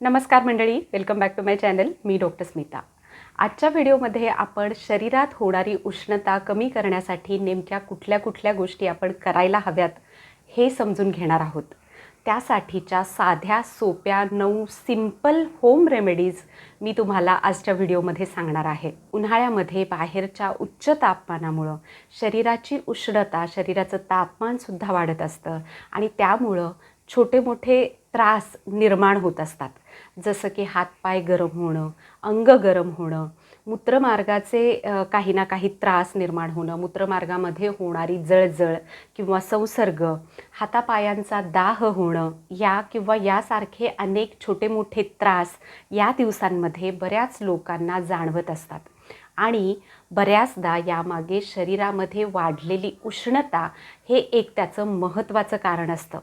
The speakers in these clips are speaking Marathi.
नमस्कार मंडळी welcome back to my channel me doctor Smita. आजच्या व्हिडिओमध्ये आपण शरीरात होणारी उष्णता कमी करण्यासाठी नेमक्या कुठल्या कुठल्या गोष्टी आपण करायला हव्यात हे समजून घेणार आहोत. त्यासाठीच्या साध्या सोप्या नऊ सिंपल होम रेमेडीज मी तुम्हाला आजच्या व्हिडिओमध्ये सांगणार आहे. उन्हाळ्यामध्ये बाहेरच्या उच्च तापमानामुळं शरीराची उष्णता शरीराचं तापमानसुद्धा वाढत असतं आणि त्यामुळं छोटे मोठे त्रास निर्माण होत असतात. जसं की हातपाय गरम होणं अंग गरम होणं मूत्रमार्गाचे काही ना काही त्रास निर्माण होणं मूत्रमार्गामध्ये होणारी जळजळ किंवा संसर्ग हातापायांचा दाह होणं या किंवा यासारखे अनेक छोटे मोठे त्रास या दिवसांमध्ये बऱ्याच लोकांना जाणवत असतात. आणि बऱ्याचदा यामागे शरीरामध्ये वाढलेली उष्णता हे एक त्याचं महत्त्वाचं कारण असतं.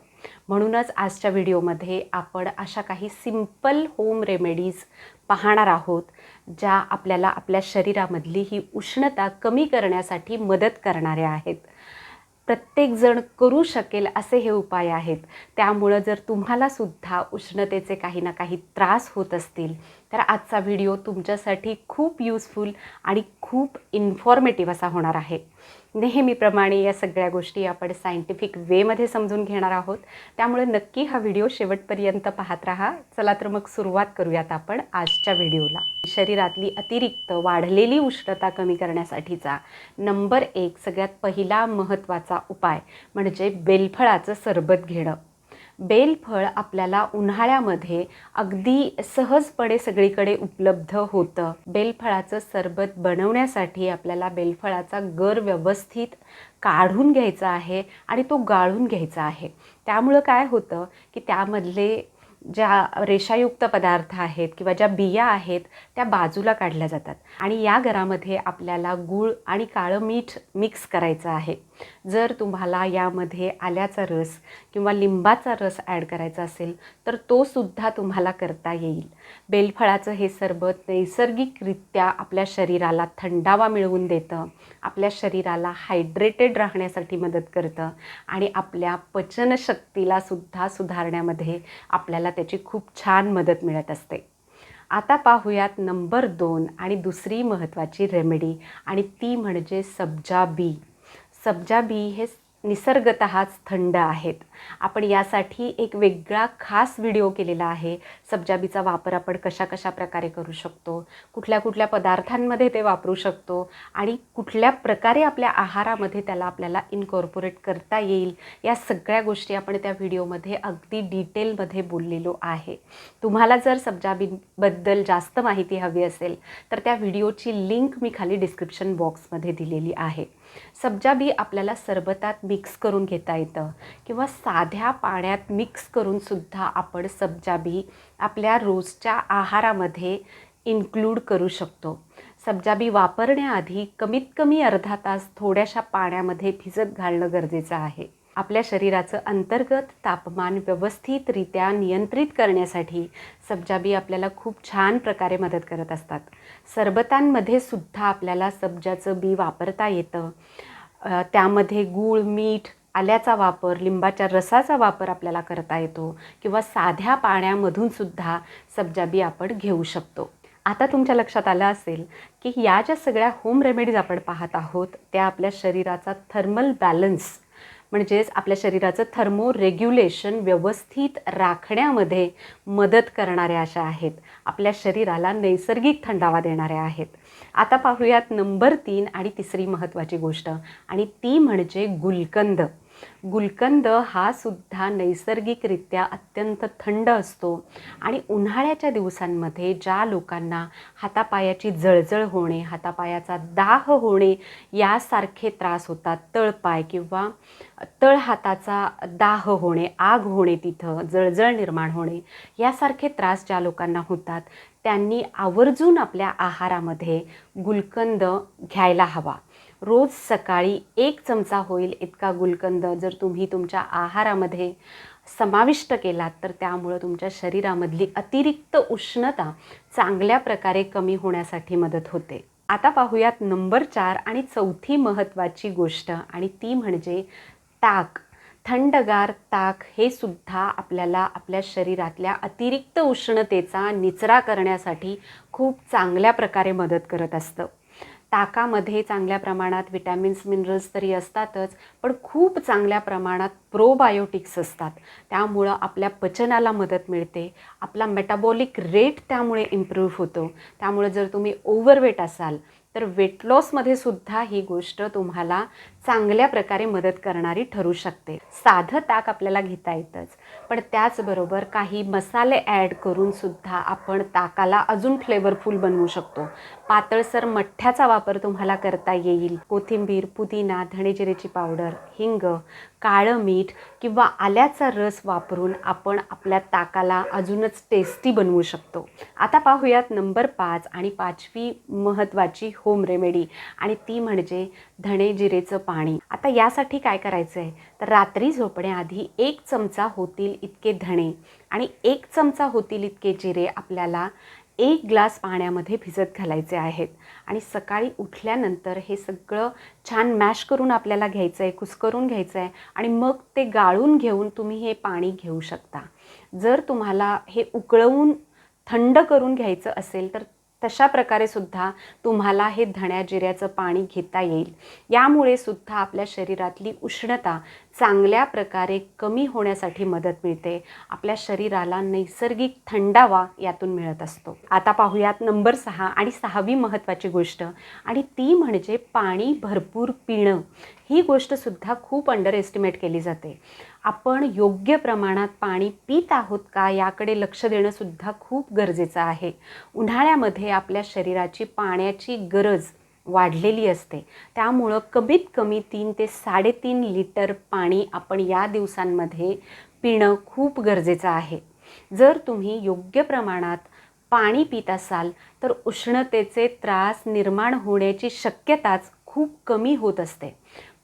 म्हणूनच आजच्या व्हिडिओमध्ये आपण अशा काही सिंपल होम रेमेडीज पाहणार आहोत ज्या आपल्याला आपल्या शरीरामधली ही उष्णता कमी करण्यासाठी मदत करणाऱ्या आहेत. प्रत्येकजण करू शकेल असे हे उपाय आहेत. त्यामुळं जर तुम्हाला सुद्धा उष्णतेचे काही ना काही त्रास होत असतील तर आजचा व्हिडिओ तुमच्यासाठी खूप यूजफुल आणि खूप इन्फॉर्मेटिव्ह असा होणार आहे. नेहमीप्रमाणे या सगळ्या गोष्टी आपण सायंटिफिक वेमध्ये समजून घेणार आहोत. त्यामुळे नक्की हा व्हिडिओ शेवटपर्यंत पाहत राहा. चला तर मग सुरुवात करूयात आपण आजच्या व्हिडिओला. शरीरातली अतिरिक्त वाढलेली उष्णता कमी करण्यासाठीचा नंबर एक सगळ्यात पहिला महत्त्वाचा उपाय म्हणजे बेलफळाचं सरबत घेणं. बेलफळ आपल्याला उन्हाळ्यामध्ये अगदी सहजपणे सगळीकडे उपलब्ध होतं. बेलफळाचं सरबत बनवण्यासाठी आपल्याला बेलफळाचा गर व्यवस्थित काढून घ्यायचा आहे आणि तो गाळून घ्यायचा आहे. त्यामुळं काय होतं की त्यामधले ज्या रेषायुक्त पदार्थ आहेत किंवा ज्या बिया आहेत त्या बाजूला काढल्या जातात आणि या घरामध्ये आपल्याला गूळ आणि काळं मीठ मिक्स करायचं आहे. जर तुम्हाला यामध्ये आल्याचा रस किंवा लिंबाचा रस ॲड करायचा असेल तर तो सुद्धा तुम्हाला करता येईल. बेलफळाचं हे सरबत नैसर्गिकरित्या आपल्या शरीराला थंडावा मिळवून देतं आपल्या शरीराला हायड्रेटेड राहण्यासाठी मदत करतं आणि आपल्या पचनशक्तीला सुद्धा सुधारण्यामध्ये आपल्याला त्याची खूप छान मदत मिळत असते. आता पाहूयात नंबर दोन आणि दुसरी महत्त्वाची रेमेडी आणि ती म्हणजे सब्जा बी. सब्जा बी हे निसर्गतःच थंड आहेत. आपण यासाठी एक वेगळा खास व्हिडिओ केलेला आहे. सब्जाबीचा वापर आपण कशा कशा प्रकारे करू शकतो? कुठल्या कुठल्या पदार्थांमध्ये ते वापरू शकतो? आणि कुठल्या प्रकारे आपल्या आहारामध्ये त्याला आपल्याला इनकॉर्पोरेट करता येईल? या सगळ्या गोष्टी आपण त्या व्हिडिओमध्ये अगदी डिटेलमध्ये बोललेलो आहे. तुम्हाला जर सब्जाबीबद्दल जास्त माहिती हवी असेल तर त्या व्हिडिओची लिंक मी खाली डिस्क्रिप्शन बॉक्समध्ये दिलेली आहे. सब्जा बी आपल्याला सरबतात मिक्स करून घेता येतं. किंवा साध्या पाण्यात मिक्स करूनसुद्धा आपण सब्जा बी आपल्या रोजच्या आहारामध्ये इन्क्लूड करू शकतो. सब्जा बी वापरण्याआधी कमीत कमी अर्धा तास थोड्याशा पाण्यामध्ये भिजत घालणं गरजेचं आहे. आपल्या शरीराचं अंतर्गत तापमान व्यवस्थितरित्या नियंत्रित करण्यासाठी सब्जाबी आपल्याला खूप छान प्रकारे मदत करत असतात. सरबतांमध्ये सुद्धा आपल्याला सब्जाचं बी वापरता येतं. त्यामध्ये गूळ मीठ आल्याचा वापर लिंबाच्या रसाचा वापर आपल्याला करता येतो किंवा साध्या पाण्यामधून सुद्धा सब्जाबी आपण घेऊ शकतो. आता तुमच्या लक्षात आलं असेल की या ज्या सगळ्या होम रेमेडीज आपण पाहत आहोत त्या आपल्या शरीराचा थर्मल बॅलन्स म्हणजेच आपल्या शरीराचं थर्मो रेग्युलेशन व्यवस्थित राखण्यामध्ये मदत करणाऱ्या अशा आहेत. आपल्या शरीराला नैसर्गिक थंडावा देणाऱ्या आहेत. आता पाहूयात नंबर तीन आणि तिसरी महत्त्वाची गोष्ट आणि ती म्हणजे गुलकंद. गुलकंद हा सुद्धा नैसर्गिकरित्या अत्यंत थंड असतो आणि उन्हाळ्याच्या दिवसांमध्ये ज्या लोकांना हातापायाची जळजळ होणे हातापायाचा दाह होणे यासारखे त्रास होतात तळपाय किंवा तळहाताचा दाह होणे आग होणे तिथं जळजळ निर्माण होणे यासारखे त्रास ज्या लोकांना होतात त्यांनी आवर्जून आपल्या आहारामध्ये गुलकंद घ्यायला हवा. रोज सकाळी एक चमचा होईल इतका गुलकंद जर तुम्ही तुमच्या आहारामध्ये समाविष्ट केलात तर त्यामुळं तुमच्या शरीरामधली अतिरिक्त उष्णता चांगल्या प्रकारे कमी होण्यासाठी मदत होते. आता पाहूयात नंबर चार आणि चौथी महत्त्वाची गोष्ट आणि ती म्हणजे ताक. थंडगार ताक हे सुद्धा आपल्याला आपल्या शरीरातल्या अतिरिक्त उष्णतेचा निचरा करण्यासाठी खूप चांगल्या प्रकारे मदत करत असतं. ताकामध्ये चांगल्या प्रमाणात विटॅमिन्स मिनरल्स तरी असतातच पण खूप चांगल्या प्रमाणात प्रोबायोटिक्स असतात. त्यामुळं आपल्या पचनाला मदत मिळते. आपला मेटाबॉलिक रेट त्यामुळे इम्प्रूव्ह होतो. त्यामुळे जर तुम्ही ओव्हरवेट असाल तर वेट लॉसमध्ये सुद्धा ही गोष्ट तुम्हाला चांगल्या प्रकारे मदत करणारी ठरू शकते. साधं ताक आपल्याला घेता येतंच. पण त्याचबरोबर काही मसाले ॲड करून सुद्धा आपण ताकाला अजून फ्लेवरफुल बनवू शकतो. पातळसर मठ्ठ्याचा वापर तुम्हाला करता येईल. कोथिंबीर पुदिना धणेजिरेची पावडर हिंग काळं मीठ किंवा आल्याचा रस वापरून आपण आपल्या ताकाला अजूनच टेस्टी बनवू शकतो. आता पाहूयात नंबर पाच आणि पाचवी महत्त्वाची होम रेमेडी आणि ती म्हणजे धणे जिरेचं पाणी. आता यासाठी काय करायचं आहे तर रात्री झोपण्याआधी एक चमचा होतील इतके धणे आणि एक चमचा होतील इतके जिरे आपल्याला एक ग्लास पाण्यामध्ये भिजत घालायचे आहेत. आणि सकाळी उठल्यानंतर हे सगळं छान मॅश करून आपल्याला घ्यायचं आहे कुस्करून घ्यायचं आहे आणि मग ते गाळून घेऊन तुम्ही हे पाणी घेऊ शकता. जर तुम्हाला हे उकळवून थंड करून घ्यायचं असेल तर तशा प्रकारे सुद्धा तुम्हाला हे धण्या जिऱ्याचं पाणी घेता येईल. यामुळे सुद्धा आपल्या शरीरातली उष्णता चांगल्या प्रकारे कमी होण्यासाठी मदत मिळते. आपल्या शरीराला नैसर्गिक थंडावा यातून मिळत असतो. आता पाहूयात नंबर सहा आणि सहावी महत्त्वाची गोष्ट. आणि ती म्हणजे पाणी भरपूर पिणं. ही गोष्टसुद्धा खूप अंडर एस्टिमेट केली जाते. आपण योग्य प्रमाणात पाणी पित आहोत का याकडे लक्ष देणंसुद्धा खूप गरजेचं आहे. उन्हाळ्यामध्ये आपल्या शरीराची पाण्याची गरज वाढलेली असते. त्यामुळं कमीत कमी तीन ते साडेतीन लिटर पाणी आपण या दिवसांमध्ये पिणं खूप गरजेचं आहे. जर तुम्ही योग्य प्रमाणात पाणी पित असाल तर उष्णतेचे त्रास निर्माण होण्याची शक्यताच खूप कमी होत असते.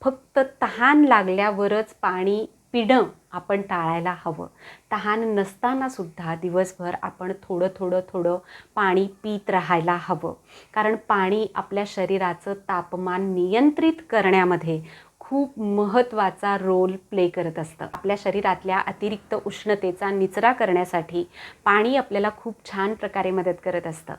फक्त तहान लागल्यावरच पाणी पिणं आपण टाळायला हवं. तहान नसताना सुद्धा दिवसभर आपण थोडं थोडं थोडं पाणी पित राहायला हवं. कारण पाणी आपल्या शरीराचं तापमान नियंत्रित करण्यामध्ये खूप महत्त्वाचा रोल प्ले करत असतं. आपल्या शरीरातल्या अतिरिक्त उष्णतेचा निचरा करण्यासाठी पाणी आपल्याला खूप छान प्रकारे मदत करत असतं.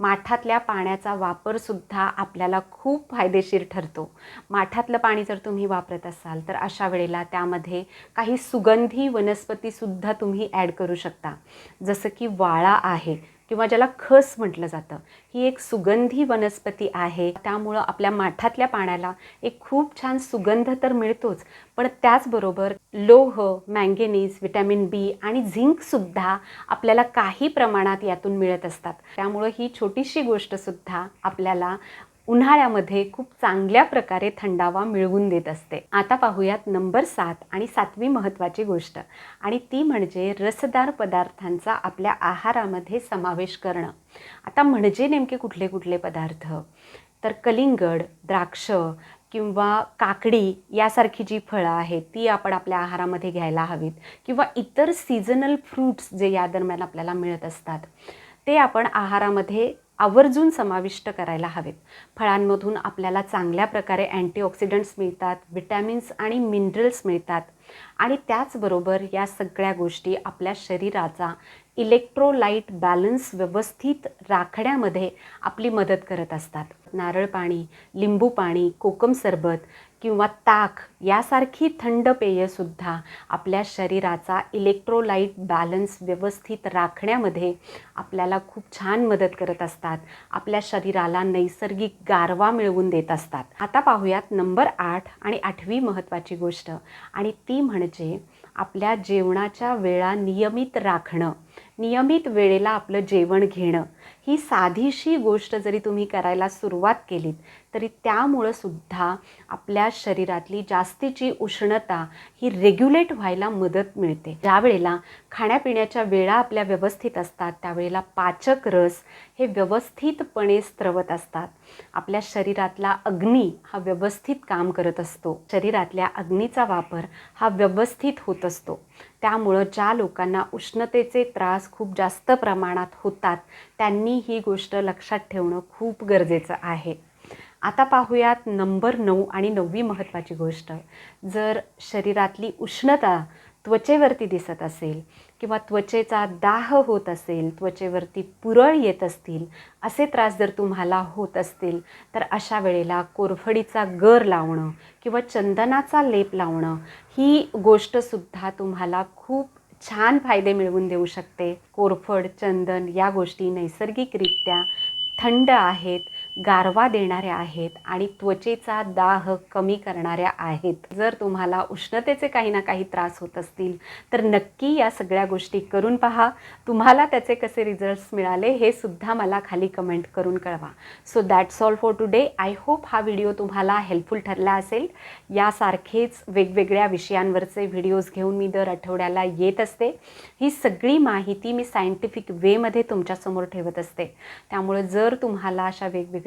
माठातल्या पाण्याचा वापरसुद्धा आपल्याला खूप फायदेशीर ठरतो. माठातलं पाणी जर तुम्ही वापरत असाल तर अशा वेळेला त्यामध्ये काही सुगंधी वनस्पतीसुद्धा तुम्ही ॲड करू शकता. जसं की वाळा आहे किंवा ज्याला खस म्हटलं जातं ही एक सुगंधी वनस्पती आहे. त्यामुळं आपल्या माठातल्या पाण्याला एक खूप छान सुगंध तर मिळतोच पण त्याचबरोबर लोह मँगेनीज विटॅमिन बी आणि झिंकसुद्धा आपल्याला काही प्रमाणात यातून मिळत असतात. त्यामुळं ही छोटीशी गोष्टसुद्धा आपल्याला उन्हाळ्यामध्ये खूप चांगल्या प्रकारे थंडावा मिळवून देत असते. आता पाहूयात नंबर सात आणि सातवी महत्त्वाची गोष्ट आणि ती म्हणजे रसदार पदार्थांचा आपल्या आहारामध्ये समावेश करणं. आता म्हणजे नेमके कुठले कुठले पदार्थ? तर कलिंगड द्राक्ष किंवा काकडी यासारखी जी फळं आहेत ती आपण आपल्या आहारामध्ये घ्यायला हवीत. किंवा इतर सीझनल फ्रूट्स जे या दरम्यान आपल्याला मिळत असतात ते आपण आहारामध्ये आवर्जून समाविष्ट करायला हवेत. फळांमधून आपल्याला चांगल्या प्रकारे अँटीऑक्सिडंट्स मिळतात विटॅमिन्स आणि मिनरल्स मिळतात आणि त्याचबरोबर या सगळ्या गोष्टी आपल्या शरीराचा इलेक्ट्रोलाईट बॅलन्स व्यवस्थित राखण्यामध्ये आपली मदत करत असतात. नारळ पाणी लिंबू पाणी कोकम सरबत किंवा ताक यासारखी थंड पेयसुद्धा आपल्या शरीराचा इलेक्ट्रोलाईट बॅलन्स व्यवस्थित राखण्यामध्ये आपल्याला खूप छान मदत करत असतात. आपल्या शरीराला नैसर्गिक गारवा मिळवून देत असतात. आता पाहूयात नंबर आठ आणि आठवी महत्त्वाची गोष्ट. आणि ती म्हणजे आपल्या जेवणाच्या वेळा नियमित राखणं. नियमित वेळेला आपलं जेवण घेणं. ही साधीशी गोष्ट जरी तुम्ही करायला सुरुवात केलीत तरी त्यामुळं सुद्धा आपल्या शरीरातली जास्तीची उष्णता ही रेग्युलेट व्हायला मदत मिळते. ज्यावेळेला खाण्यापिण्याच्या वेळा आपल्या व्यवस्थित असतात त्यावेळेला पाचक रस हे व्यवस्थितपणे स्त्रवत असतात. आपल्या शरीरातला अग्नी हा व्यवस्थित काम करत असतो. शरीरातल्या अग्नीचा वापर हा व्यवस्थित होत असतो. त्यामुळं ज्या लोकांना उष्णतेचे त्रास खूप जास्त प्रमाणात होतात त्यांनी ही गोष्ट लक्षात ठेवणं खूप गरजेचं आहे. आता पाहूयात नंबर नऊ आणि नववी महत्त्वाची गोष्ट. जर शरीरातली उष्णता त्वचेवरती दिसत असेल किंवा त्वचेचा दाह होत असेल त्वचेवरती पुरळ येत असतील असे त्रास जर तुम्हाला होत असतील तर अशा वेळेला कोरफडीचा गर लावणं किंवा चंदनाचा लेप लावणं ही गोष्टसुद्धा तुम्हाला खूप छान फायदे मिळवून देऊ शकते. कोरफड चंदन या गोष्टी नैसर्गिकरित्या थंड आहेत. गारवा देणाऱ्या आहेत आणि त्वचेचा दाह कमी करणाऱ्या आहेत. जर तुम्हाला उष्णतेचे काही ना काही त्रास होत असतील तर नक्की या सगळ्या गोष्टी करून पहा. तुम्हाला त्याचे कसे रिझल्ट्स मिळाले हे सुद्धा मला खाली कमेंट करून कळवा. So that's all for today I hope हा व्हिडिओ तुम्हाला हेल्पफुल ठरला असेल. यासारखेच वेगवेगळ्या विषयांवरचे व्हिडिओज घेऊन मी दर आठवड्याला येत असते. ही सगळी माहिती मी सायंटिफिक वेमध्ये तुमच्यासमोर ठेवत असते. त्यामुळे जर तुम्हाला अशा वेगवेगळ्या